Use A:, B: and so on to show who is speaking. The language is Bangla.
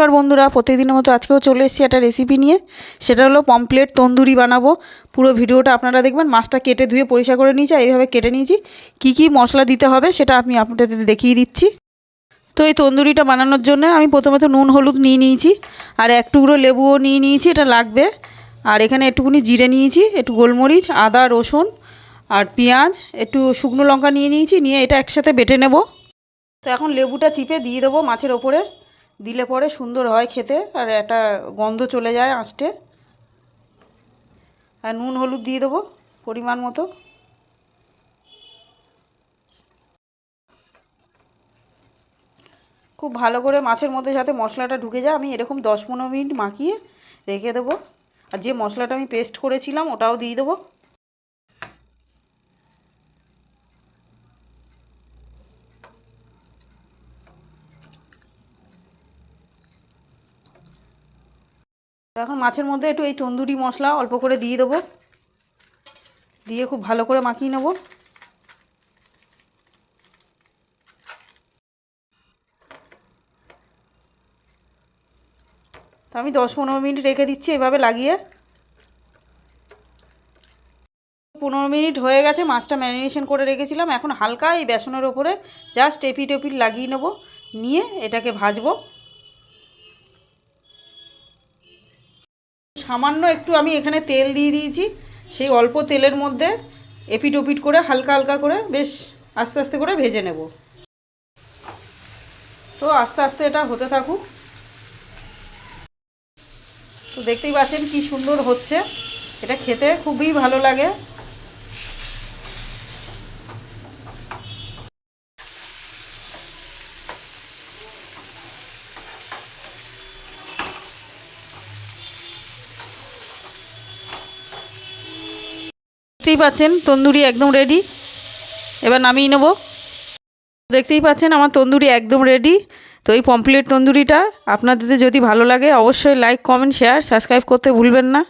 A: নমস্কার বন্ধুরা, প্রতিদিনের মতো আজকেও চলে এসেছি একটা রেসিপি নিয়ে। সেটা হলো পমপ্লেট তন্দুরি বানাবো। পুরো ভিডিওটা আপনারা দেখবেন, মাছটা কেটে ধুয়ে পরিষ্কার করে নিয়েছি এইভাবে কেটে নিয়েছি। কী কী মশলা দিতে হবে সেটা আমি আপনাদের দেখিয়ে দিচ্ছি। তো এই তন্দুরিটা বানানোর জন্য আমি প্রথমে তো নুন, হলুদ নিয়ে নিয়েছি আর এক টুকরো লেবুও নিয়ে নিয়েছি, এটা লাগবে। আর এখানে একটুকুনি জিরে নিয়েছি, একটু গোলমরিচ, আদা, রসুন আর পেঁয়াজ, একটু শুকনো লঙ্কা নিয়ে নিয়েছি, নিয়ে এটা একসাথে বেটে নেব। তো এখন লেবুটা চিপে দিয়ে দেবো মাছের ওপরে। দিলে পরে সুন্দর হয় খেতে, আর একটা গন্ধ চলে যায় আঁচটে। আর নুন, হলুদ দিয়ে দেবো পরিমাণ মতো। খুব ভালো করে মাছের মধ্যে যাতে মশলাটা ঢুকে যায়, আমি এরকম দশ পনেরো মিনিট মাখিয়ে রেখে দেবো। আর যে মশলাটা আমি পেস্ট করেছিলাম, ওটাও দিয়ে দেবো। এখন মাছের মধ্যে একটু এই তন্দুরি মশলা অল্প করে দিয়ে দেবো। দিয়ে খুব ভালো করে মাখিয়ে নেব। তো আমি দশ পনেরো মিনিট রেখে দিচ্ছি, এভাবে লাগিয়ে। পনেরো মিনিট হয়ে গেছে, মাছটা ম্যারিনেশন করে রেখেছিলাম। এখন হালকা এই বেসনের ওপরে জাস্ট এপি টেপিট লাগিয়ে নেব, নিয়ে এটাকে ভাজবো। সামান্য একটু আমি এখানে তেল দিয়ে দিয়েছি, সেই অল্প তেলের মধ্যে এপিট ওপিট করে হালকা হালকা করে বেশ আস্তে আস্তে করে ভেজে নেব। তো আস্তে আস্তে এটা হতে থাকুক। তো দেখতেই পাচ্ছেন কি সুন্দর হচ্ছে। এটা খেতে খুবই ভালো লাগে। দেখতেই পাচ্ছেন, তন্দুরি একদম রেডি এবার নামিয়ে নেব। দেখতেই পাচ্ছেন, আমার তন্দুরি একদম রেডি তো এই পমপ্লেট তন্দুরিটা আপনাদের যদি ভালো লাগে, অবশ্যই লাইক কমেন্ট শেয়ার সাবস্ক্রাইব করতে ভুলবেন না।